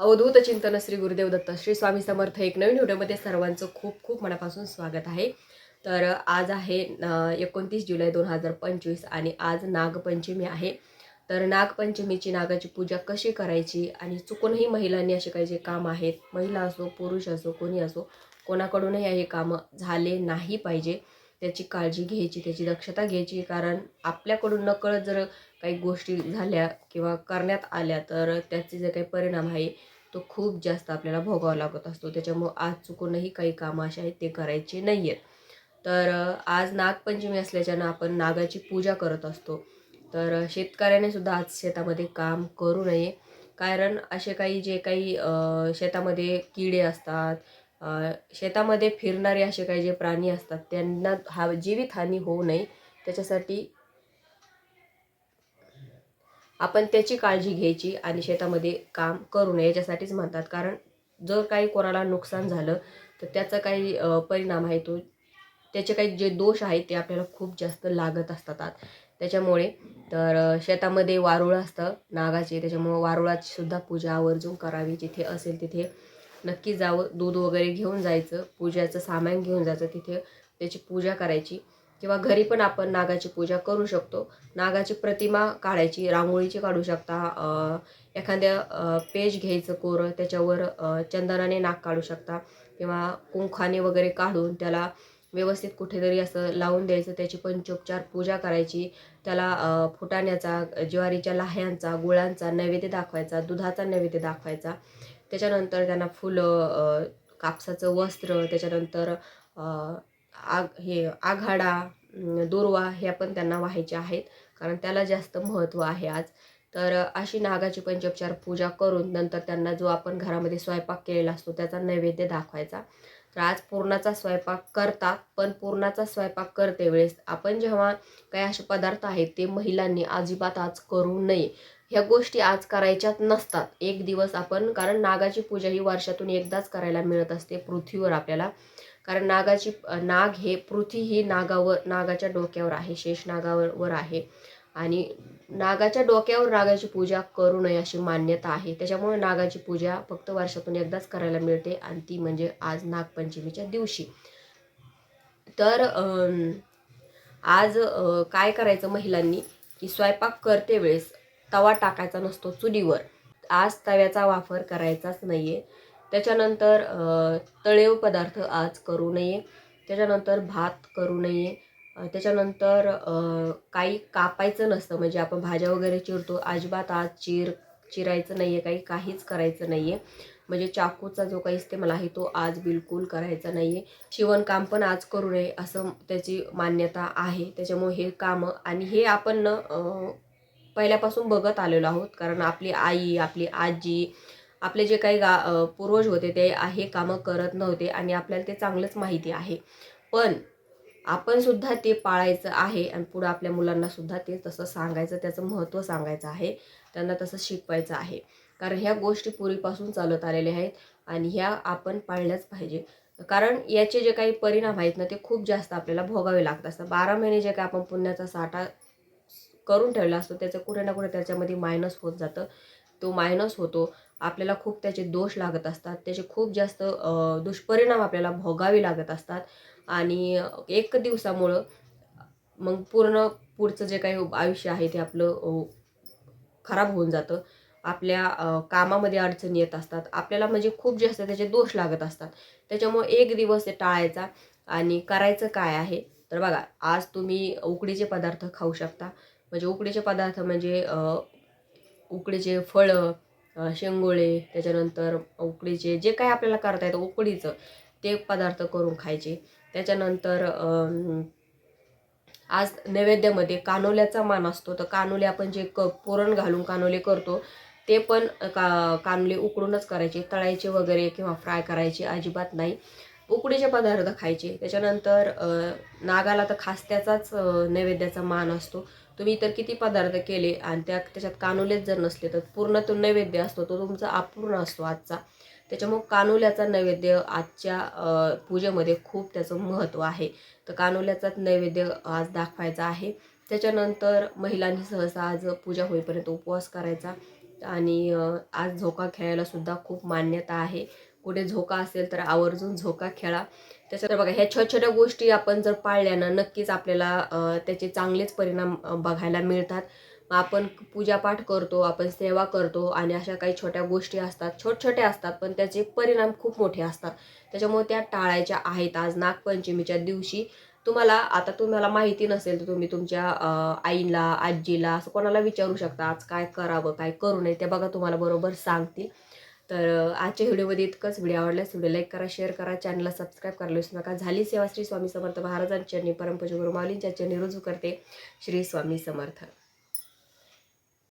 अवधूत चिंतन श्री गुरुदेव दत्त श्री स्वामी समर्थ एक नवीन व्हिडिओमध्ये सर्वांचं खूप खूप मनापासून स्वागत आहे. तर आज आहे एकोणतीस जुलै दोन हजार पंचवीस आणि आज नागपंचमी आहे. तर नागपंचमीची नागाची पूजा कशी करायची आणि चुकूनही महिलांनी असे काही जे काम आहेत महिला असो पुरुष असो कोणी असो कोणाकडूनही हे कामं झाले नाही पाहिजे. त्याची काळजी घ्यायची त्याची दक्षता घ्यायची कारण आपल्याकडून नकळत जर काही गोष्टी झाल्या किंवा करण्यात आल्या तर त्याचे जे काही परिणाम आहे तो खूप जास्त आपल्याला भोगावा लागत असतो. त्याच्यामुळं आज चुकूनही काही कामं असे आहेत ते करायचे नाही आहेत तर आज नागपंचमी असल्याच्यानं आपण नागाची पूजा करत असतो. तर शेतकऱ्याने सुद्धा आज शेतामध्ये काम करू नये. कारण असे काही जे काही शेतामध्ये किडे असतात शेतामध्ये फिरणारे असे काही जे प्राणी असतात त्यांना हा जीवितहानी होऊ नये. त्याच्यासाठी आपण त्याची काळजी घ्यायची आणि शेतामध्ये काम करू नये याच्यासाठीच म्हणतात. कारण जर काही कोणाला नुकसान झालं तर त्याचा काही परिणाम आहे तो त्याचे काही जे दोष आहेत ते आपल्याला खूप जास्त लागत असतात त्याच्यामुळे तर शेतामध्ये वारुळ असतं नागाचे त्याच्यामुळं वारुळाची सुद्धा पूजा आवर्जून करावी. जिथे असेल तिथे नक्की जावं. दूध वगैरे घेऊन जायचं पूजाचं सामान घेऊन जायचं तिथे त्याची पूजा करायची. किंवा घरी पण आपण नागाची पूजा करू शकतो. नागाची प्रतिमा काढायची रांगोळीची काढू शकता. एखाद्या पेज घ्यायचं कोरं त्याच्यावर चंदनाने नाग काढू शकता. किंवा कुंखाने वगैरे काढून त्याला व्यवस्थित कुठेतरी असं लावून द्यायचं. त्याची पंचोपचार पूजा करायची. त्याला फुटाण्याचा ज्वारीच्या लाह्यांचा गुळांचा नैवेद्य दाखवायचा दुधाचा नैवेद्य दाखवायचा. त्याच्यानंतर त्यांना फुलं कापसाचं वस्त्र त्याच्यानंतर आग हे आघाडा दुर्वा ह्या पण त्यांना व्हायच्या आहेत. कारण त्याला जास्त महत्त्व आहे आज. तर अशी नागाची पंचोपचार पूजा करून नंतर त्यांना जो आपण घरामध्ये स्वयंपाक केलेला असतो त्याचा नैवेद्य दाखवायचा. तर आज पूर्णाचा स्वयंपाक करतात पण पूर्णाचा स्वयंपाक करते वेळेस आपण जेव्हा काही असे पदार्थ आहेत ते महिलांनी अजिबात आज करू नये. ह्या गोष्टी आज करायच्यात नसतात. एक दिवस आपण कारण नागाची पूजा ही वर्षातून एकदाच करायला मिळत असते पृथ्वीवर आपल्याला. कारण नागाची नाग हे पृथ्वी ही नागावर नागाच्या डोक्यावर आहे शेष नागावर वर आहे. आणि नागाच्या डोक्यावर नागाची पूजा करू नये अशी मान्यता आहे. त्याच्यामुळे नागाची पूजा फक्त वर्षातून एकदाच करायला मिळते आणि ती म्हणजे आज नागपंचमीच्या दिवशी. तर आज काय करायचं महिलांनी? की स्वयंपाक करते वेळेस तवा टाकायचा नसतो चुलीवर. आज तव्याचा वापर करायचाच नाही आहे त्याच्यानंतर तळेव पदार्थ आज करू नये. त्याच्यानंतर भात करू नये. त्याच्यानंतर काही कापायचं नसतं. म्हणजे आपण भाज्या वगैरे चिरतो. अजिबात आज चिर चिरायचं नाही आहे काही काहीच करायचं नाही आहे म्हणजे चाकूचा जो काही इस्तेमाल आहे तो आज बिलकुल करायचा नाही आहे शिवणकाम पण आज करू नये असं त्याची मान्यता आहे. त्याच्यामुळे हे कामं आणि हे आपण न पहिल्यापासून बघत आलेलो आहोत. कारण आपली आई आपली आजी आपले जे काही गा पूर्वज होते ते हे कामं करत नव्हते आणि आपल्याला ते चांगलंच माहिती आहे. पण आपण सुद्धा ते पाळायचं आहे आणि पुढं आपल्या मुलांना सुद्धा ते तसं सांगायचं त्याचं महत्त्व सांगायचं आहे. त्यांना तसं शिकवायचं आहे. कारण ह्या गोष्टी पूर्वीपासून चालत आलेल्या आहेत आणि ह्या आपण पाळल्याच पाहिजे. कारण याचे जे काही परिणाम आहेत ना ते खूप जास्त आपल्याला भोगावे लागत असतात बारा महिने जे काही आपण पुण्याचा साठा करून ठेवला असतो. त्याचं कुठे ना कुठे त्याच्यामध्ये मायनस होत जातं. तो मायनस होतो. आपल्याला खूप त्याचे दोष लागत असतात. त्याचे खूप जास्त दुष्परिणाम आपल्याला भोगावे लागत असतात. आणि एक दिवसामुळं मग पूर्ण पुढचं जे काही आयुष्य आहे ते आपलं खराब होऊन जातं. आपल्या कामामध्ये अडचणी येत असतात. आपल्याला म्हणजे खूप जास्त त्याचे दोष लागत असतात. त्याच्यामुळे एक दिवस ते टाळायचा आणि करायचं काय आहे? तर बघा आज तुम्ही उकडीचे पदार्थ खाऊ शकता. म्हणजे उकडीचे पदार्थ म्हणजे उकडीचे फळं शेंगोळे त्याच्यानंतर उकडीचे जे काही आपल्याला करता येतं उकडीचं ते पदार्थ करून खायचे. त्याच्यानंतर आज नैवेद्यामध्ये कानोल्याचा मान असतो तर कानोले आपण जे क पुरण घालून कानोले करतो ते पण का कानोले उकडूनच करायचे. तळायचे वगैरे किंवा फ्राय करायचे अजिबात नाही. उकडीचे पदार्थ खायचे. त्याच्यानंतर नागाला तर खास त्याचाच नैवेद्याचा मान असतो. तुम्ही इतर किती पदार्थ केले आणि त्या त्याच्यात कानोलेच जर नसले तर पूर्ण तो नैवेद्य असतो. तो तुमचा अपूर्ण असतो आजचा. त्याच्यामुळं कानोल्याचा नैवेद्य आजच्या पूजेमध्ये खूप त्याचं महत्त्व आहे. तर कानोल्याचाच नैवेद्य आज दाखवायचा आहे. त्याच्यानंतर महिलांनी सहसा आज पूजा होईपर्यंत उपवास करायचा. आणि आज झोका खेळायला सुद्धा खूप मान्यता आहे. कुठे झोका असेल तर आवर्जून झोका खेळा. त्याच्यात बघा ह्या छोट्या छोट्या गोष्टी आपण जर पाळल्यानं नक्कीच आपल्याला त्याचे चांगलेच परिणाम बघायला मिळतात. मग आपण पूजापाठ करतो आपण सेवा करतो आणि अशा काही छोट्या गोष्टी असतात छोट छोट्या असतात पण त्याचे परिणाम खूप मोठे असतात. त्याच्यामुळे त्या टाळायच्या आहेत आज नागपंचमीच्या दिवशी. तुम्हाला आता तुम्हाला माहिती नसेल तर तुम्ही तुमच्या आईला आजीला असं कोणाला विचारू शकता आज काय करावं काय करू नये ते बघा तुम्हाला बरोबर सांगतील. तर आजच्या व्हिडिओमध्ये इतकंच. व्हिडिओ आवडल्यास व्हिडिओ लाईक करा शेअर करा चॅनलला सबस्क्राईब करायला विसरू नका. झाली सेवा श्री स्वामी समर्थ महाराजांच्या चरणी परमपूज गुरुमालींच्या चरणी रुजू करते श्री स्वामी समर्थ.